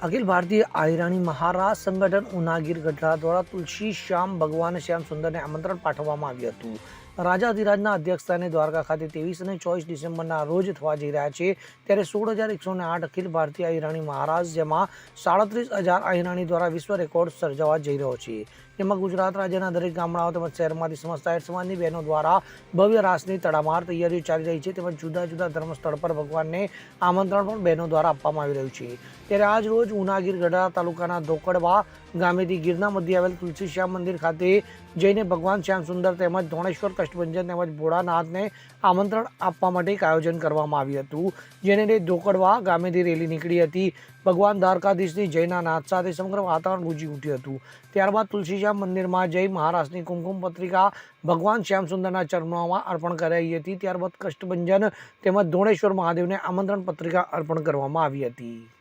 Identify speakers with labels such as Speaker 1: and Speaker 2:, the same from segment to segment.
Speaker 1: અખિલ ભારતીય આહિરાણી મહારાજ સંગઠન ઉનાગીર ગઢડા દ્વારા તુલસી શ્યામ ભગવાન શ્યામ સુંદરને આમંત્રણ પાઠવવામાં આવ્યું હતું. રાજાધિરાજના અધ્યક્ષસ્થાને દ્વારકા ખાતે ત્રેવીસ અને ચોવીસ ડિસેમ્બરના રોજ થવા જઈ રહ્યા છે. ત્યારે સોળ હજાર એકસો આઠ અખિલ ભારતીય અહિરાણી મહારાજ, જેમાં સાડત્રીસ હજાર અહિરાણી દ્વારા વિશ્વ રેકોર્ડ સર્જાવા જઈ રહ્યો છે. જેમાં ગુજરાત રાજ્યના દરેક ગામડાઓ તેમજ શહેરમાંથી સમસ્ત આહિર સમાજની બહેનો દ્વારા ભવ્ય રાસની તડામાર તૈયારીઓ ચાલી રહી છે તેમજ જુદા જુદા ધર્મસ્થળ પર ભગવાનને આમંત્રણ પણ બહેનો દ્વારા આપવામાં આવી રહ્યું છે. ત્યારે આજ રોજ ઉનાગીર ગઢડા તાલુકાના ધોકડવા ગામેથી ગીરના મધ્ય આવેલ તુલસી શ્યામ મંદિર ખાતે જઈને ભગવાન શ્યામ સુંદર તેમજ ધોણેશ્વર કષ્ટભંજન તેમજ ભોળાનાથને આમંત્રણ આપવા માટે એક આયોજન કરવામાં આવ્યું હતું. જેને લઈ ધોકડવા ગામેથી રેલી નીકળી હતી. ભગવાન દ્વારકાધીશની જયના નાથ સાથે સમગ્ર વાતાવરણ ગુંજી ઉઠ્યું હતું. ત્યારબાદ તુલસીશ્યામ મંદિરમાં જઈ મહારાષ્ટ્રની કુમકુમ પત્રિકા ભગવાન શ્યામ સુંદરના ચરણોમાં અર્પણ કરાઈ હતી. ત્યારબાદ કષ્ટભંજન તેમજ ધોણેશ્વર મહાદેવને આમંત્રણ પત્રિકા અર્પણ કરવામાં આવી હતી.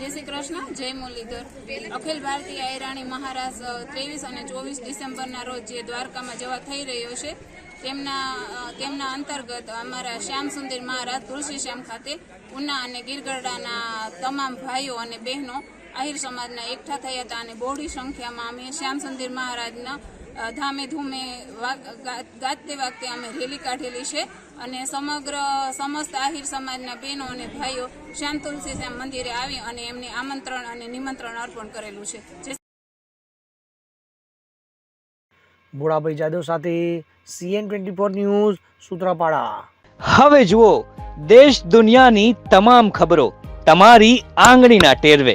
Speaker 2: જય શ્રી કૃષ્ણ, જય મુરલીધર. અખિલ ભારતીય આયરાણી મહારાજ ત્રેવીસ અને ચોવીસ ડિસેમ્બરના રોજ જે દ્વારકામાં જવા થઈ રહ્યો છે, તેમના તેમના અંતર્ગત અમારા શ્યામ સુંદર મહારાજ તુલસી શ્યામ ખાતે ઉના અને ગીરગઢડાના તમામ ભાઈઓ અને બહેનો આહિર સમાજના એકઠા થયા હતા અને બહોળી સંખ્યામાં અમે શ્યામ સુંદર મહારાજના ધામે ધૂમે ગાતે વાગતે અમે રેલી કાઢેલી છે અને સમગ્ર સમસ્ત આહિર સમાજના બહેનો અને ભાઈઓ શ્યામ તુલસી શ્યામ મંદિરે આવી અને એમને આમંત્રણ અને નિમંત્રણ અર્પણ કરેલું છે.
Speaker 1: ભોળાભાઈ જાદવ સાથે CN twenty four news Sutrapada.
Speaker 3: હવે જુઓ દેશ દુનિયાની તમામ ખબરો તમારી આંગળીના ટેરવે.